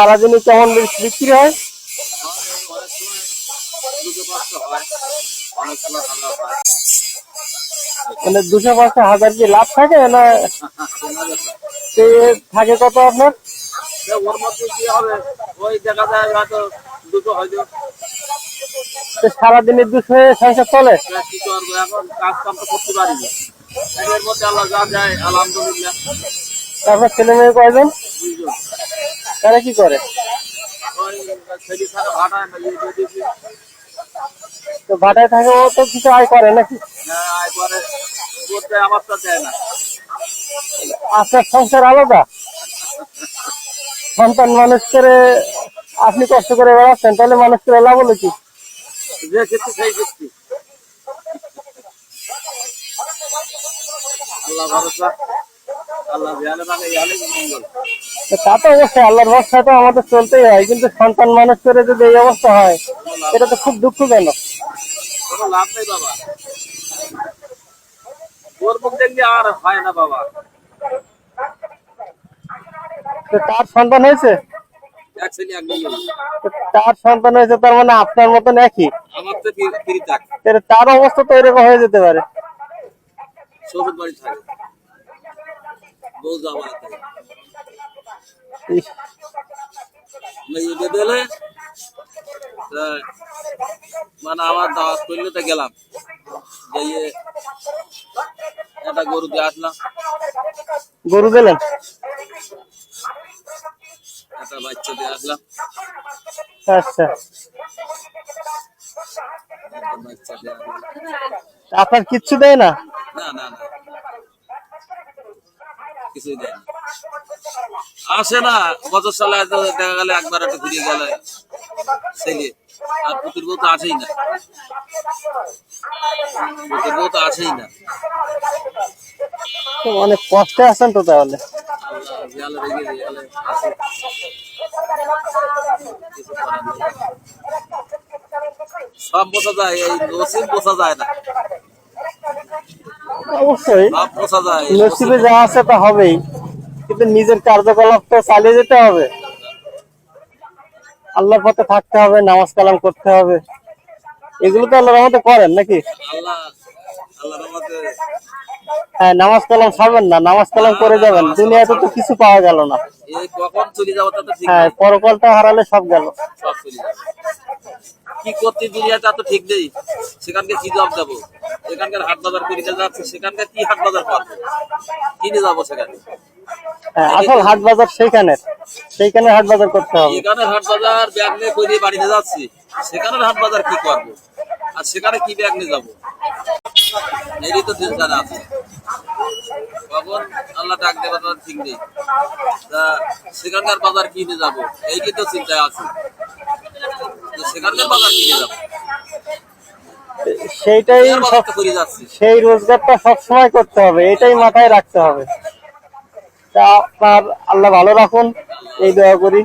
সারাদিনে কেমন বিক্রি হয়? মানে দুশো পাঁচশো হাজার কি লাভ থাকে না সে থাকে কত আপনার? ওর মধ্যে কি হবে? ওই দেখা যায় হয়তো দুটো হয়তো সারাদিনে দুশো সংসার চলে? কি করব? এখন কাজ কাম তো করতে পারি না। এর মধ্যে আল্লাহ যা যায় আলহামদুলিল্লাহ। তারপর ছেলে মেয়ে কয়জন? তারা কি করে? তো ভাটায় থাকে, ও তো কিছু আয় করে নাকি? আপনার সংসার আলাদা? সন্তান মানুষ করে আপনি কষ্ট করে বেড়াচ্ছেন, তাহলে মানুষ করে লাভ হলো কি? আল্লাহ ভরসা। তো তা অবশ্যই আল্লাহর ভরসা তো আমাদের চলতেই হয় কিন্তু সন্তান মানুষ করে যদি এই অবস্থা হয় এটা তো খুব দুঃখজনক। লাভ নেই বাবা। ওর মুখ দেখলে আর হয় না বাবা। তো তার সন্তান হয়েছে? তার সন্তান হয়েছে তার মানে আপনার মতন একই? তার অবস্থা তো এরকম হয়ে যেতে পারে। বাড়ি থাকে। মেয়ে বেঁধেলে মানে আমার দাওয়াত করলে তো গেলাম। গিয়ে একটা গরু দিয়ে আসলাম। গরু দিলেন একটা বাচ্চা দিয়ে আসলাম। আচ্ছা। আপনার কিচ্ছু দেয় না? না না না। কিছুই দেয় আসে না বছর সালে দেখা গেলে একবার একটা ঘুরিয়ে গেলে ছেলে আর পুতুর বউ তো আসেই না। পুতুর বউ তো আসেই না। অনেক কষ্টে আছেন তো তাহলে। সব বোঝা যায় এই নসিব বোঝা যায় না। অবশ্যই। নসিবে যা আছে তা হবেই। কিন্তু নিজের কার্যকলাপ তো চালিয়ে যেতে হবে। আল্লাহর পথে থাকতে হবে নামাজ কালাম করতে হবে। এগুলো তো আল্লাহর রহমতে করেন নাকি? হ্যাঁ নামাজ কালাম ছাড়বেন না নামাজ কালাম করে যাবেন। দুনিয়াতে তো কিছু পাওয়া গেল না। হ্যাঁ পরকালটা হারালে সব গেল। কি করতে দুনিয়াতে তা তো ঠিক নেই। সেখানকে কি জব যাব সেখানকার হাট বাজার করিতে যাচ্ছে সেখানকার কি হাট বাজার পাবো? কিনে যাব সেখানে? হ্যাঁ আসল হাট বাজার সেইখানে। সেইখানে হাট বাজার করতে হবে। এখানে হাট বাজার ব্যাগ নিয়ে করে বাড়িতে যাচ্ছি। সেখানের হাট বাজার কি করব? আর সেখানে কি ব্যাগ নিয়ে যাব? এরই তো টেনশন আছে। কখন? আল্লাহ ডাক ঠিক নেই। তা সেখানকার বাজার কিনে যাব? এইটি তো চিন্তায় আছে। যে সেখানকার বাজার কিনে যাব। সেইটাই সেই রোজগারটা সবসময় করতে হবে এটাই মাথায় রাখতে হবে। তা আপনার আল্লাহ ভালো রাখুন এই দোয়া করি।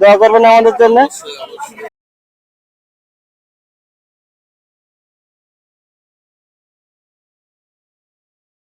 দোয়া করবেন আমাদের জন্য।